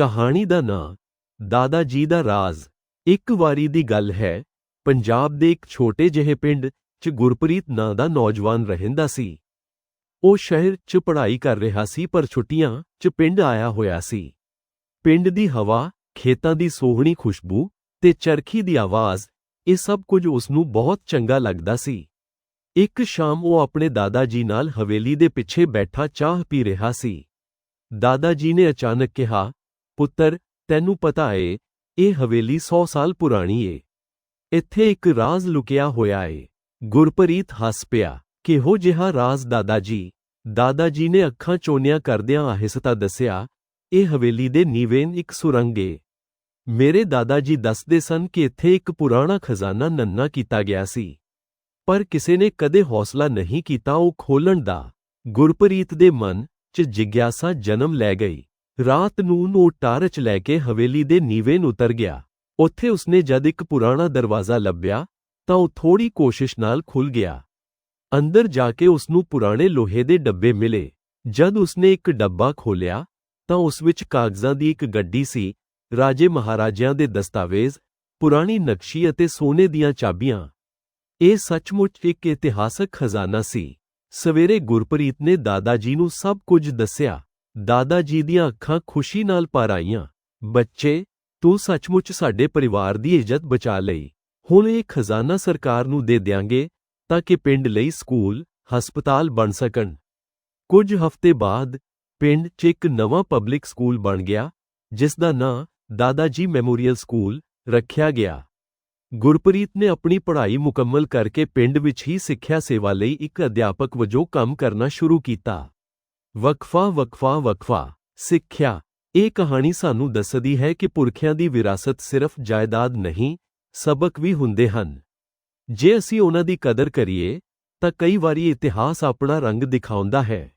ਕਹਾਣੀ ਦਾ ਨਾਂ ਦਾਦਾ ਜੀ ਦਾ ਰਾਜ਼। ਇੱਕ ਵਾਰੀ ਦੀ ਗੱਲ ਹੈ, ਪੰਜਾਬ ਦੇ ਇੱਕ ਛੋਟੇ ਜਿਹੇ ਪਿੰਡ 'ਚ ਗੁਰਪ੍ਰੀਤ ਨਾਂ ਦਾ ਨੌਜਵਾਨ ਰਹਿੰਦਾ ਸੀ। ਉਹ ਸ਼ਹਿਰ 'ਚ ਪੜ੍ਹਾਈ ਕਰ ਰਿਹਾ ਸੀ ਪਰ ਛੁੱਟੀਆਂ 'ਚ ਪਿੰਡ ਆਇਆ ਹੋਇਆ ਸੀ। ਪਿੰਡ ਦੀ ਹਵਾ, ਖੇਤਾਂ ਦੀ ਸੋਹਣੀ ਖੁਸ਼ਬੂ ਤੇ ਚਰਖੀ ਦੀ ਆਵਾਜ਼, ਇਹ ਸਭ ਕੁਝ ਉਸ ਨੂੰ ਬਹੁਤ ਚੰਗਾ ਲੱਗਦਾ ਸੀ। ਇੱਕ ਸ਼ਾਮ ਉਹ ਆਪਣੇ ਦਾਦਾ ਜੀ ਨਾਲ ਹਵੇਲੀ ਦੇ ਪਿੱਛੇ ਬੈਠਾ ਚਾਹ ਪੀ ਰਿਹਾ ਸੀ। ਦਾਦਾ ਜੀ ਨੇ ਅਚਾਨਕ ਕਿਹਾ ਪੁੱਤਰ, ਤੈਨੂੰ ਪਤਾ ਏ, ਇਹ ਹਵੇਲੀ 100 ਸਾਲ ਪੁਰਾਣੀ ਏ। ਇੱਥੇ ਇੱਕ ਰਾਜ਼ ਲੁਕਿਆ ਹੋਇਆ ਏ। ਗੁਰਪ੍ਰੀਤ ਹੱਸ ਪਿਆ, ਕਿਹੋ ਜਿਹਾ ਰਾਜ਼ ਦਾਦਾ ਜੀ ਦਾਦਾ ਜੀ ਨੇ ਅੱਖਾਂ ਚੋਨਿਆਂ ਕਰਦਿਆਂ ਆਹਿਸਤਾ ਦੱਸਿਆ, ਇਹ ਹਵੇਲੀ ਦੇ ਨੀਵੇਨ ਇੱਕ ਸੁਰੰਗ ਏ। ਮੇਰੇ ਦਾਦਾ ਜੀ ਦੱਸਦੇ ਸਨ ਕਿ ਇੱਥੇ ਇੱਕ ਪੁਰਾਣਾ ਖਜ਼ਾਨਾ ਨੰਨਾ ਕੀਤਾ ਗਿਆ ਸੀ। ਪਰ ਕਿਸੇ ਨੇ ਕਦੇ ਹੌਸਲਾ ਨਹੀਂ ਕੀਤਾ ਉਹ ਖੋਲਣ ਦਾ। ਗੁਰਪ੍ਰੀਤ ਦੇ ਮਨ 'ਚ ਜਿਗਿਆਸਾ ਜਨਮ ਲੈ ਗਈ। ਰਾਤ ਨੂੰ ਉਹ ਟਾਰਚ ਲੈ ਕੇ ਹਵੇਲੀ ਦੇ ਨੀਵੇਂ ਨੂੰ ਉਤਰ ਗਿਆ। ਉੱਥੇ ਉਸਨੇ ਜਦ ਇੱਕ ਪੁਰਾਣਾ ਦਰਵਾਜ਼ਾ ਲੱਭਿਆ, ਤਾਂ ਉਹ ਥੋੜੀ ਕੋਸ਼ਿਸ਼ ਨਾਲ ਖੁੱਲ ਗਿਆ। ਅੰਦਰ ਜਾ ਕੇ ਉਸ ਨੂੰ ਪੁਰਾਣੇ ਲੋਹੇ ਦੇ ਡੱਬੇ ਮਿਲੇ। ਜਦ ਉਸਨੇ ਇੱਕ ਡੱਬਾ ਖੋਲ੍ਹਿਆ, ਤਾਂ ਉਸ ਵਿੱਚ ਕਾਗਜ਼ਾਂ ਦੀ ਇੱਕ ਗੱਡੀ ਸੀ, ਰਾਜੇ ਮਹਾਰਾਜਿਆਂ ਦੇ ਦਸਤਾਵੇਜ਼, ਪੁਰਾਣੀ ਨਕਸ਼ੀ ਅਤੇ ਸੋਨੇ ਦੀਆਂ ਚਾਬੀਆਂ। ਇਹ ਸੱਚਮੁੱਚ ਇੱਕ ਇਤਿਹਾਸਕ ਖਜ਼ਾਨਾ ਸੀ। ਸਵੇਰੇ ਗੁਰਪ੍ਰੀਤ ਨੇ ਦਾਦਾ ਜੀ ਨੂੰ ਸਭ ਕੁਝ ਦੱਸਿਆ। ਦਾਦਾ ਜੀ ਦੀਆਂ ਅੱਖਾਂ ਖੁਸ਼ੀ ਨਾਲ ਭਰ ਆਈਆਂ। ਬੱਚੇ, ਤੂੰ ਸੱਚਮੁੱਚ ਸਾਡੇ ਪਰਿਵਾਰ ਦੀ ਇੱਜ਼ਤ ਬਚਾ ਲਈ। ਹੁਣ ਇਹ ਖਜ਼ਾਨਾ ਸਰਕਾਰ ਨੂੰ ਦੇ ਦਿਆਂਗੇ ਤਾਂ ਕਿ ਪਿੰਡ ਲਈ ਸਕੂਲ, ਹਸਪਤਾਲ ਬਣ ਸਕਣ। ਕੁਝ ਹਫ਼ਤੇ ਬਾਅਦ ਪਿੰਡ 'ਚ ਇੱਕ ਨਵਾਂ ਪਬਲਿਕ ਸਕੂਲ ਬਣ ਗਿਆ, ਜਿਸ ਦਾ ਨਾਂ ਦਾਦਾ ਜੀ ਮੈਮੋਰੀਅਲ ਸਕੂਲ ਰੱਖਿਆ ਗਿਆ। ਗੁਰਪ੍ਰੀਤ ਨੇ ਆਪਣੀ ਪੜ੍ਹਾਈ ਮੁਕੰਮਲ ਕਰਕੇ ਪਿੰਡ ਵਿੱਚ ਹੀ ਸਿੱਖਿਆ ਸੇਵਾ ਲਈ ਇੱਕ ਅਧਿਆਪਕ ਵਜੋਂ ਕੰਮ ਕਰਨਾ ਸ਼ੁਰੂ ਕੀਤਾ। ਵਕਫਾ ਵਕਫਾ ਵਕਫਾ। ਸਿੱਖਿਆ। ਇਹ ਕਹਾਣੀ ਸਾਨੂੰ ਦੱਸਦੀ ਹੈ ਕਿ ਪੁਰਖਿਆਂ ਦੀ ਵਿਰਾਸਤ ਸਿਰਫ ਜਾਇਦਾਦ ਨਹੀਂ, ਸਬਕ ਵੀ ਹੁੰਦੇ ਹਨ। ਜੇ ਅਸੀਂ ਉਹਨਾਂ ਦੀ ਕਦਰ ਕਰੀਏ, ਤਾਂ ਕਈ ਵਾਰੀ ਇਤਿਹਾਸ ਆਪਣਾ ਰੰਗ ਦਿਖਾਉਂਦਾ ਹੈ।